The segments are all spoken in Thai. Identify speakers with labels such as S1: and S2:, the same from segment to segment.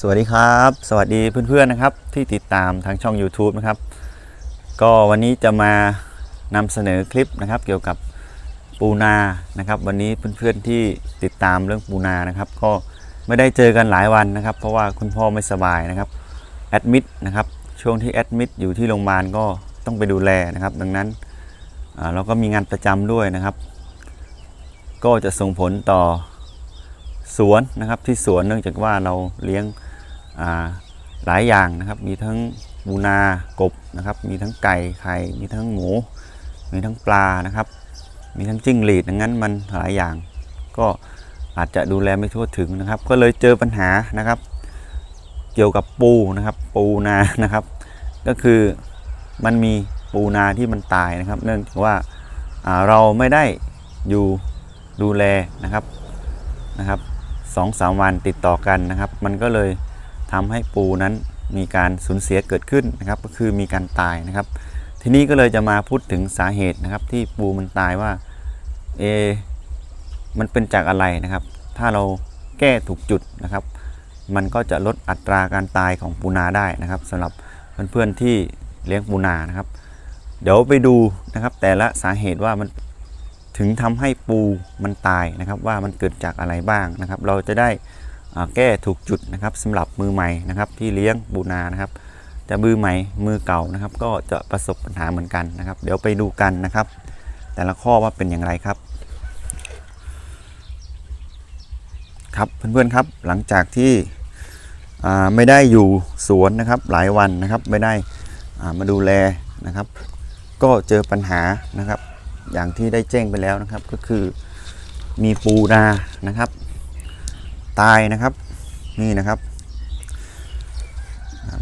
S1: สวัสดีครับ สวัสดีเพื่อนๆนะครับ ที่ติดตามทางช่อง YouTube นะครับ ก็วันนี้จะมานำเสนอคลิปนะครับ เกี่ยวกับปูนานะครับ วันนี้เพื่อนๆที่ติดตามเรื่องปูนานะครับ ก็ไม่ได้เจอกันหลายวันนะครับ เพราะว่าคุณพ่อไม่สบายนะครับแอดมิดนะครับช่วงที่แอดมิดอยู่ที่โรงพยาบาลก็ต้องไปดูแลนะครับ ดังนั้นเราก็มีงานประจำด้วยนะครับ ก็จะส่งผลต่อสวนนะครับที่สวนเนื่องจากว่าเราเลี้ยง หลายอย่างนะครับ มีทั้งบูนากบนะครับ มีทั้งไก่ไข่ มีทั้งหมู มีทั้งปลานะครับ มีทั้งจิ้งหรีดดังนั้นมันหลายอย่าง ก็อาจจะดูแลไม่ทั่วถึงนะครับ ก็เลยเจอปัญหานะครับ เกี่ยวกับปูนะครับ ปูนานะครับ ก็คือมันมีปูนาที่มันตายนะครับ เนื่องจากว่าอ่าเราไม่ได้อยู่ดูแลนะครับนะครับสองสามวันติดต่อกันนะครับ มันก็เลย ทำให้ปูนั้นมีการสูญเสียเกิดขึ้นนะครับ ก็คือมีการตายนะครับ ทีนี้ก็เลยจะมาพูดถึงสาเหตุนะครับ ที่ปูมันตายว่าเอมันเป็นจากอะไรนะครับ ถ้าเราแก้ถูกจุดนะครับ มันก็จะลดอัตราการตายของปูนาได้นะครับสำหรับเพื่อนๆที่เลี้ยงปูนานะครับ เดี๋ยวไปดูนะครับ แต่ละสาเหตุว่ามันถึงทำให้ปูมันตายนะครับ ว่ามันเกิดจากอะไรบ้างนะครับ เราจะได้ แก้ถูกจุดนะครับสำหรับมือใหม่นะครับที่เลี้ยงบูนานะครับจะมือใหม่มือเก่านะครับ ก็จะประสบปัญหาเหมือนกันนะครับ เดี๋ยวไปดูกันนะครับ แต่ละข้อว่าเป็นอย่างไรครับ ครับเพื่อนๆครับหลังจากที่ไม่ได้อยู่สวนนะครับหลายวันนะครับไม่ได้ามาดูแลนะครับ ก็เจอปัญหานะครับ อย่างที่ได้แจ้งไปแล้วนะครับ ก็คือมีปูนานะครับ ตายนะครับ นี่นะครับ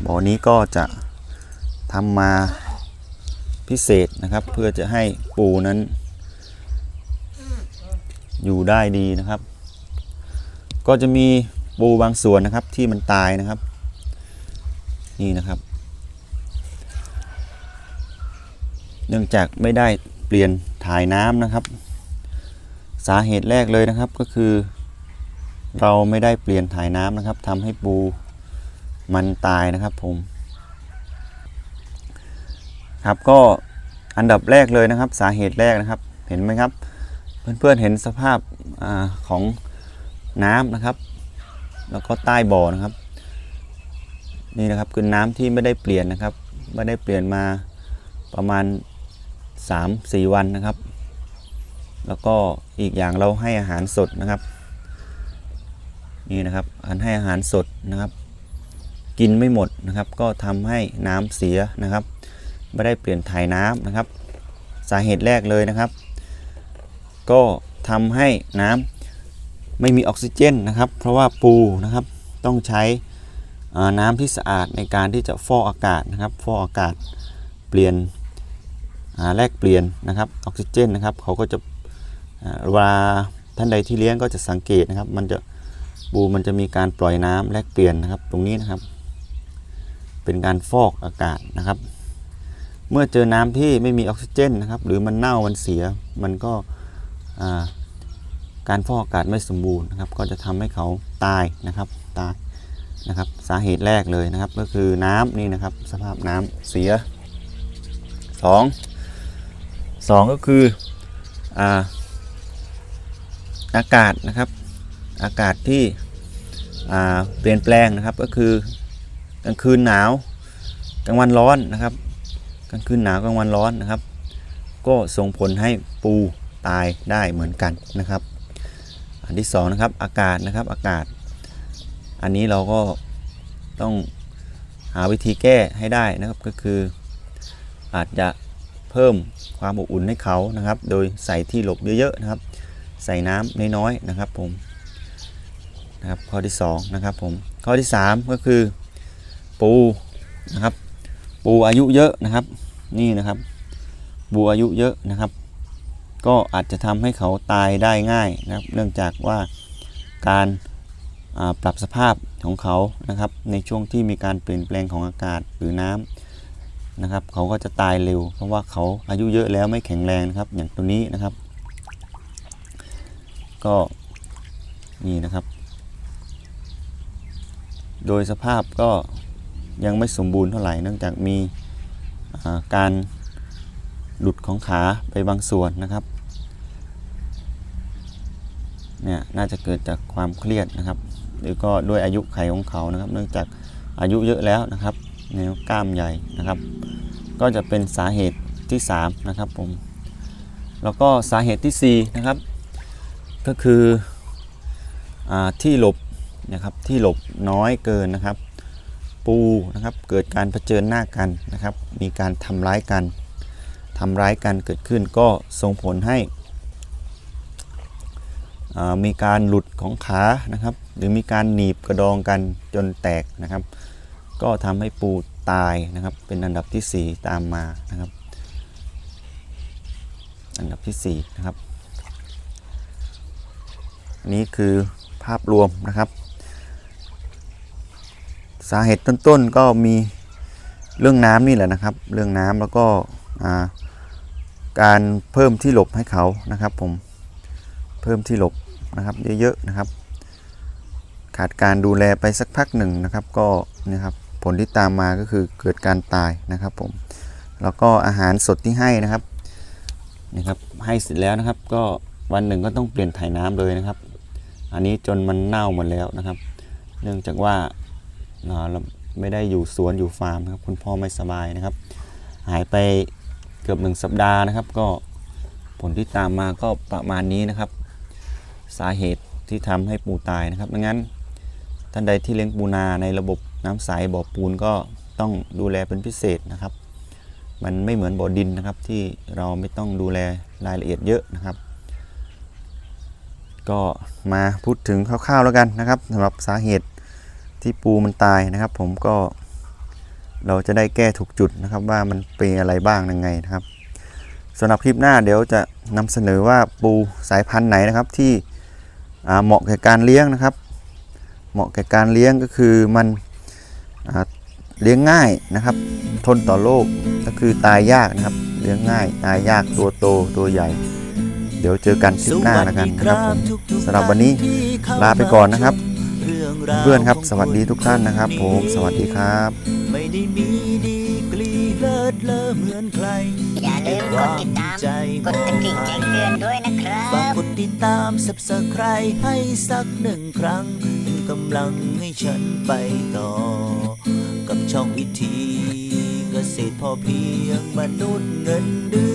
S1: บ่อนี้ก็จะทำมาพิเศษนะครับ เพื่อจะให้ปูนั้น อยู่ได้ดีนะครับ ก็จะมีปูบางส่วนนะครับที่มันตายนะครับ นี่นะครับ เนื่องจากไม่ได้เปลี่ยนถ่ายน้ำนะครับ สาเหตุแรกเลยนะครับก็คือ เราไม่ได้เปลี่ยนถ่ายน้ำนะครับทำให้ปูมันตายนะครับผม ครับก็อันดับแรกเลยนะครับ สาเหตุแรกนะครับ เห็นไหมครับ เพื่อนๆเห็นสภาพอาของน้ำนะครับ แล้วก็ใต้บ่อนะครับ นี่นะครับคือน้ำที่ไม่ได้เปลี่ยนนะครับไม่ได้เปลี่ยนมาประมาณ 3-4 วันนะครับ แล้วก็อีกอย่างเราให้อาหารสดนะครับ นี่นะครับอันให้อาหารสดนะครับ กินไม่หมดนะครับ ก็ทำให้น้ำเสียนะครับไม่ได้เปลี่ยนถ่ายน้ำนะครับ สาเหตุแรกเลยนะครับ ก็ทำให้น้ำไม่มีออกซิเจนนะครับ เพราะว่าปูนะครับต้องใช้น้ำที่สะอาดในการที่จะฟอกอากาศนะครับ ฟอกอากาศเปลี่ยนแลกเปลี่ยนนะครับออกซิเจนนะครับเขาก็จะเวลาท่านใดที่เลี้ยงก็จะสังเกตนะครับ มันจะ ปูมันจะมีการปล่อยน้ำแลกเปลี่ยนนะครับ ตรงนี้นะครับ เป็นการฟอกอากาศนะครับ เมื่อเจอน้ำที่ไม่มีออกซิเจนนะครับ หรือมันเน่ามันเสีย มันก็การฟอกอากาศไม่สมบูรณ์นะครับ ก็จะทำให้เขาตายนะครับตายนะครับ สาเหตุแรกเลยนะครับ ก็คือน้ำนี่นะครับ สภาพน้ำเสียสองสองก็คืออาอากาศนะครับ อากาศที่เปลี่ยนแปลงนะครับก็คือกลางคืนหนาวกลางวันร้อนนะครับกลางคืนหนาวกลางวันร้อนนะครับ ก็ส่งผลให้ปูตายได้เหมือนกันนะครับ อันที่สองนะครับอากาศนะครับอากาศ อันนี้เราก็ต้องหาวิธีแก้ให้ได้นะครับก็คือ อาจจะเพิ่มความอบอุ่นให้เขานะครับ โดยใส่ที่หลบเยอะๆนะครับ ใส่น้ำน้อยๆนะครับผม นะครับข้อที่2นะครับผมข้อที่ 3 ก็คือปูนะครับ ปูอายุเยอะนะครับนี่นะครับปูอายุเยอะนะครับ ก็อาจจะทำให้เขาตายได้ง่ายนะครับ เนื่องจากว่าการปรับสภาพของเขานะครับ ในช่วงที่มีการเปลี่ยนแปลงของอากาศหรือน้ำนะครับ เขาก็จะตายเร็ว เพราะว่าเขาอายุเยอะแล้วไม่แข็งแรงนะครับ อย่างตัวนี้นะครับ ก็นี่นะครับ โดยสภาพก็ยังไม่สมบูรณ์เท่าไหร่เนื่องจากมีการหลุดของขาไปบางส่วนนะครับเนี่ยน่าจะเกิดจากความเครียดนะครับ หรือก็ด้วยอายุไขของเขานะครับ เนื่องจากอายุเยอะแล้วนะครับแนวกล้ามใหญ่นะครับ ก็จะเป็นสาเหตุที่ 3 นะครับผมแล้วก็สาเหตุทีสี่4 นะครับ ก็คืออที่หลบ นะครับที่หลบน้อยเกินนะครับ ปูนะครับเกิดการเผชิญหน้ากันนะครับ มีการทำร้ายกันทำร้ายกันเกิดขึ้นก็ส่งผลให้มีการหลุดของขานะครับ หรือมีการหนีบกระดองกันจนแตกนะครับ ก็ทำให้ปูตายนะครับ เป็นอันดับที่ 4 ตามมานะครับ อันดับที่4นะครับนนี้คือภาพรวมนะครับ สาเหตุต้นๆก็มีเรื่องน้ำนี่แหละนะครับ เรื่องน้ำแล้วก็การเพิ่มที่หลบให้เขานะครับ ผมเพิ่มที่หลบนะครับเยอะๆนะครับ ขาดการดูแลไปสักพักหนึ่งนะครับ ก็นะครับผลที่ตามมาก็คือเกิดการตายนะครับ ผมแล้วก็อาหารสดที่ให้นะครับนะครับ ให้เสร็จแล้วนะครับ ก็วันหนึ่งก็ต้องเปลี่ยนถ่ายน้ำเลยนะครับ อันนี้จนมันเน่าหมดแล้วนะครับ เนื่องจากว่า ไม่ได้อยู่สวนอยู่ฟาร์มครับคุณพ่อไม่สบายนะครับ หายไปเกือบหนึ่งสัปดาห์นะครับ ก็ผลที่ตามมาก็ประมาณนี้นะครับ สาเหตุที่ทำให้ปูตายนะครับไม่งั้นท่านใดที่เลี้ยงปูนาในระบบน้ำใสบ่อปูนก็ต้องดูแลเป็นพิเศษนะครับ มันไม่เหมือนบ่อดินนะครับที่เราไม่ต้องดูแลรายละเอียดเยอะนะครับ ก็มาพูดถึงคร่าวๆแล้วกันนะครับสำหรับสาเหตุ ที่ปูมันตายนะครับ ผมก็เราจะได้แก้ถูกจุดนะครับ ว่ามันเป็นอะไรบ้างยังไงนะครับสำหรับคลิปหน้าเดี๋ยวจะนำเสนอว่าปูสายพันธุ์ไหนนะครับที่เหมาะแก่การเลี้ยงนะครับ เหมาะแก่การเลี้ยงก็คือมันเลี้ยงง่ายนะครับ ทนต่อโรคก็คือตายยากนะครับ เลี้ยงง่าย ตายยากตัวโตตัวใหญ่ เดี๋ยวเจอกันคลิปหน้าแล้วกันนะครับผมสำหรับวันนี้ลาไปก่อนนะครับ เพื่อนครับ สวัสดีทุกท่านนะครับ ผมสวัสดีครับ
S2: ไม่ได้มีดีกรีเลิศเลอเหมือนใคร
S3: อย่าลืมกดติดตาม
S2: ใจ
S3: กดกระดิ่งแจ้งเตือนด้วยนะครั
S2: ฝาก
S3: บ
S2: กดติดตามสับสไครให้สักหนึ่งครั้งเป็นกำลังให้ฉันไปต่อ กับช่องวิธี เกษตรพอเพียงมนุษย์เงินเดื